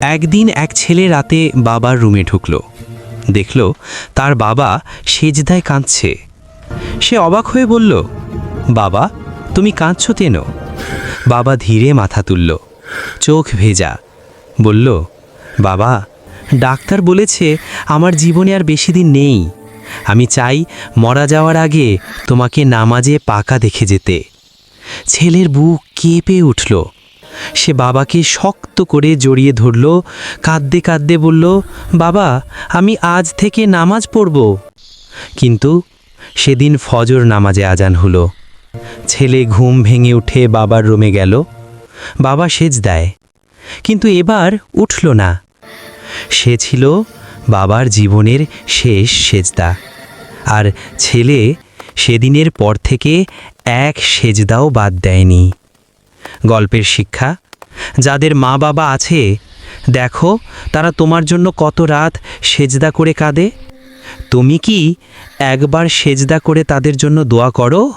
একদিন এক ছেলে রাতে বাবার রুমে ঢুকল। দেখল তার বাবা সেজদায় কাঁদছে। সে অবাক হয়ে বলল, বাবা, তুমি কাঁদছ কেন? বাবা ধীরে মাথা তুলল, চোখ ভেজা। বলল, বাবা, ডাক্তার বলেছে আমার জীবনে আর বেশি দিন নেই। আমি চাই মরা যাওয়ার আগে তোমাকে নামাজে পাকা দেখে যেতে। ছেলের বুক কেঁপে উঠল। সে বাবাকে শক্ত করে জড়িয়ে ধরল, কাঁদতে কাঁদতে বলল, বাবা, আমি আজ থেকে নামাজ পড়ব। কিন্তু সেদিন ফজর নামাজে আজান হলো। ছেলে ঘুম ভেঙে উঠে বাবার রুমে গেল। বাবা সেজ দেয় কিন্তু এবার উঠল না। সে ছিল বাবার জীবনের শেষ সেজদা। আর ছেলে সেদিনের পর থেকে এক সেজদাও বাদ দেয়নি। গল্পের শিক্ষা। যাদের মা বাবা আছে, দেখো তারা তোমার জন্য কত রাত সেজদা করে কাঁদে। তুমি কি একবার সেজদা করে তাদের জন্য দোয়া করো?